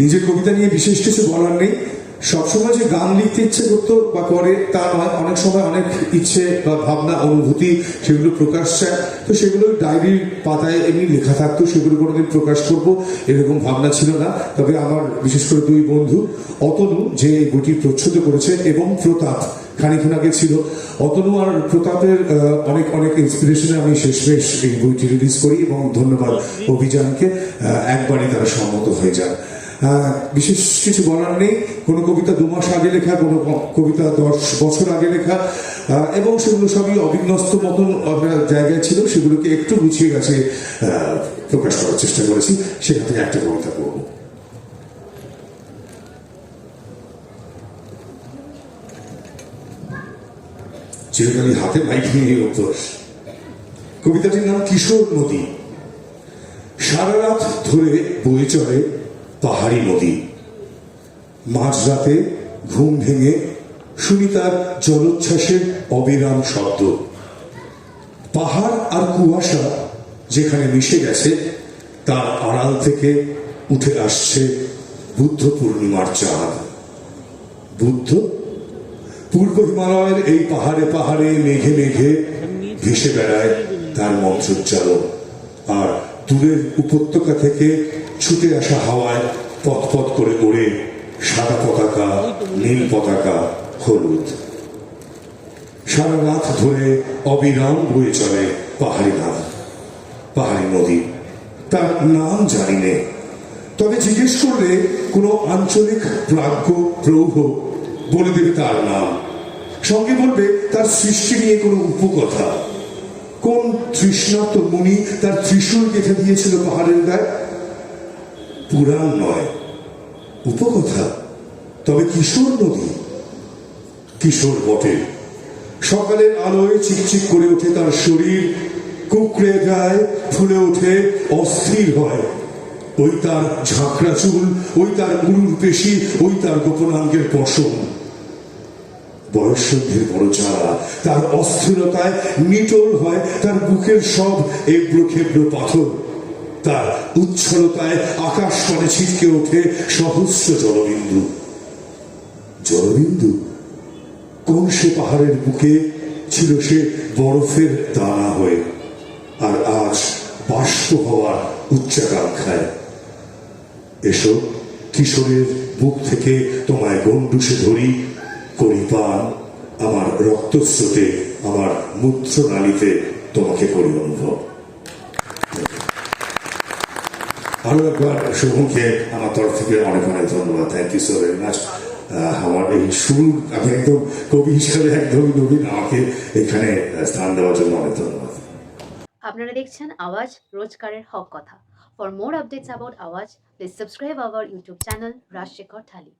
নিজের কবিতা নিয়ে বিশেষ কিছু বলার নেই। সবসময় যে গান লিখতে ইচ্ছে করতো বা করে তা নয় অনেক সময় অনেক ইচ্ছে বা ভাবনা, অনুভূতি সেগুলো প্রকাশ চায়। তো সেগুলো ডায়েরির পাতায় এমনি লেখা থাকতো, সেগুলো কোনোদিন প্রকাশ করব এরকম ভাবনা ছিল না। তবে আমার বিশেষ করে দুই বন্ধু, অতনু যে বইটি প্রচ্ছদ করেছে এবং প্রতাপ খানিক্ষণ আগে ছিল। অতনু আর প্রতাপের অনেক অনেক ইন্সপিরেশনে আমি শেষমেশ এই বইটি রিলিজ করি এবং ধন্যবাদ অভিযানকে একবারই তারা সম্মত হয়ে যান। বিশেষ কিছু বলার নেই। কোনো কবিতা দু মাস আগে লেখা, কোনো কবিতা দশ বছর আগে লেখা। এবং সেগুলো সবই অবিন্যস্ত মতন জায়গায় ছিল। সেগুলোকে একটু গুছিয়ে গেছে প্রকাশ করার চেষ্টা করেছি। সেখান থেকে একটা কবিতা করব চিরকালই হাতে মাইক নিয়ে অভ্যাস কবিতাটির নাম কিশোর নদী। সারা রাত ধরে বয়ে চলে পাহাড়ি নদী। মাঝরাতে ঘুম ভেঙে শুনি তার জলোচ্ছ্বাসের অবিরাম শব্দ। পাহাড় আর কুয়াশা যেখানে মিশে গেছে, তার আড়াল থেকে উঠে আসছে বুদ্ধ পূর্ণিমার চাঁদ। বুদ্ধ, পূর্ব হিমালয়ের এই পাহাড়ে পাহাড়ে মেঘে মেঘে ভেসে বেড়ায় তার মন্ত্রোচ্চারণ। আর দূরের উপত্যকা থেকে ছুটে আসা হাওয়ায় পথ পথ করে ওড়ে সাদা পতাকা, নীল পতাকা, হলুদ। সারা রাত ধরে অবিরাম বয়ে চলে পাহাড়ি নাম পাহাড়ি নদী। তার নাম জানি নে। তবে জিজ্ঞেস করলে কোনো আঞ্চলিক প্রাজ্ঞ, প্রৌঢ় বলে দেবে তার নাম। সঙ্গে বলবে, তার সৃষ্টি নিয়ে কোনো উপকথা। কোন তৃষ্ণার্ত মুনি তার ত্রিশূল গেঁথে দিয়েছিল পাহাড়ের গায়ে। পুরাণ নয়, উপকথা। তবে কিশোর নদী, কিশোর বটে। সকালের আলোয় চিকচিক করে ওঠে তার শরীর, কুকড়ে যায় ফুলে ওঠে, অস্থির হয়। ওই তার ঝাঁকড়া চুল, ওই তার উরুর পেশি, ওই তার গোপনাঙ্গের পশম। বয়সন্ধির বড় চারা তার অস্থিরতায় নিটোল হয়, তার বুকের সব এবড়ো খেবড়ো পাথর। তার উচ্ছলতায় আকাশ পানে ছিটকে ওঠে সহস্র জলবিন্দু। জলবিন্দু? কোন সে পাহাড়ের বুকে ছিল সে বরফের দানা হয়ে, আর আজ বাষ্প হওয়ার উচ্চাকাঙ্ক্ষায়? এসো, কিশোরের বুক থেকে তোমায় গন্ডুসে ধরি করি পান আমার রক্তস্রোতে আমার মূত্রনালীতে তোমাকে করি অনুভব আরও একবার শুভমকে আমার তরফ থেকে অনেক অনেক ধন্যবাদ। Thank you so very much আমার এই শুরু আমি একদম কবি হিসাবে একদমই নবীন, আমাকে এখানে স্থান দেওয়ার জন্য অনেক ধন্যবাদ। আপনারা দেখছেন আওয়াজ রোজকারের হক কথা। For more updates about Awaaz please subscribe our YouTube channel Rajshekhar Thali.